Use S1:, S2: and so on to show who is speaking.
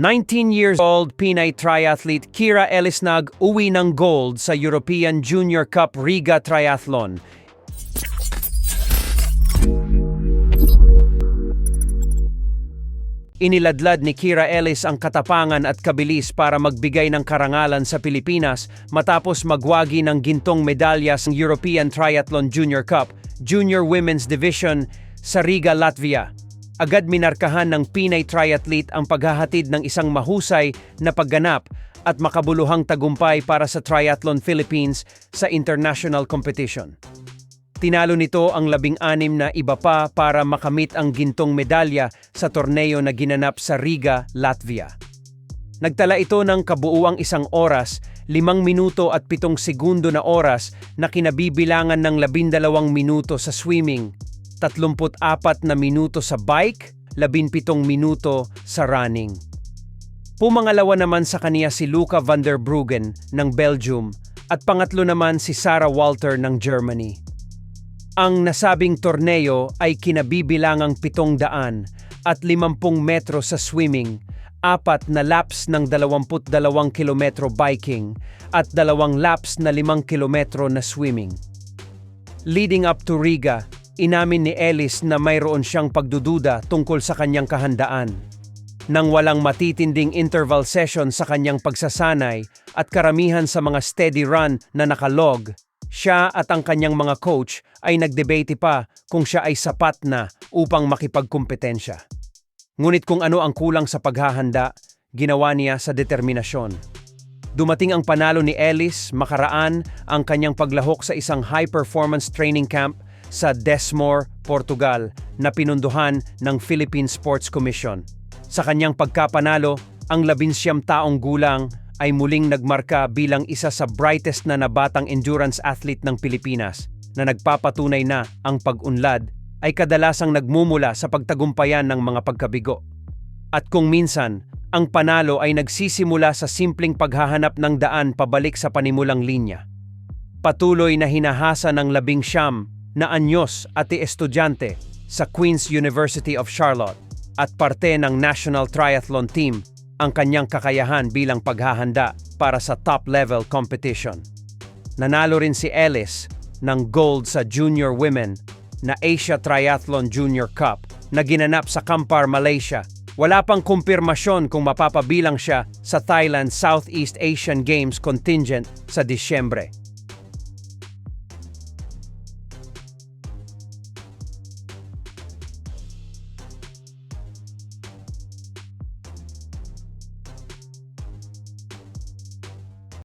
S1: 19 years old Pinay triathlete Kira Elisnag uwi ng gold sa European Junior Cup Riga Triathlon. Iniladlad ni Kira Ellis ang katapangan at kabilis para magbigay ng karangalan sa Pilipinas matapos magwagi ng gintong medalya sa European Triathlon Junior Cup Junior Women's Division sa Riga, Latvia. Agad minarkahan ng Pinay triathlete ang paghahatid ng isang mahusay na pagganap at makabuluhang tagumpay para sa Triathlon Philippines sa international competition. Tinalo nito ang labing-anim na iba pa para makamit ang gintong medalya sa torneo na ginanap sa Riga, Latvia. Nagtala ito ng kabuuang isang oras, limang minuto at pitong segundo na oras na kinabibilangan ng labindalawang minuto sa swimming, 34 na minuto sa bike, 17 minuto sa running. Pumangalawa naman sa kaniya si Luca van der Bruggen ng Belgium at pangatlo naman si Sarah Walter ng Germany. Ang nasabing torneo ay kinabibilangang 700 at 50 metro sa swimming, apat na laps ng 22 kilometro biking at dalawang laps na 5 kilometro na swimming. Leading up to Riga, inamin ni Ellis na mayroon siyang pagdududa tungkol sa kanyang kahandaan. Nang walang matitinding interval session sa kanyang pagsasanay at karamihan sa mga steady run na nakalog, siya at ang kanyang mga coach ay nagdebate pa kung siya ay sapat na upang makipagkumpetensya. Ngunit kung ano ang kulang sa paghahanda, ginawa niya sa determinasyon. Dumating ang panalo ni Ellis makaraan ang kanyang paglahok sa isang high-performance training camp sa Desmore, Portugal na pinunduhan ng Philippine Sports Commission. Sa kanyang pagkapanalo, ang labinsyam taong gulang ay muling nagmarka bilang isa sa brightest na nabatang endurance athlete ng Pilipinas na nagpapatunay na ang pag-unlad ay kadalasang nagmumula sa pagtagumpayan ng mga pagkabigo. At kung minsan, ang panalo ay nagsisimula sa simpleng paghahanap ng daan pabalik sa panimulang linya. Patuloy na hinahasa ng labing siyam na anyos at estudyante sa Queen's University of Charlotte at parte ng National Triathlon Team ang kanyang kakayahan bilang paghahanda para sa top-level competition. Nanalo rin si Ellis ng gold sa Junior Women na Asia Triathlon Junior Cup na ginanap sa Kampar, Malaysia. Wala pang kumpirmasyon kung mapapabilang siya sa Thailand Southeast Asian Games contingent sa Disyembre.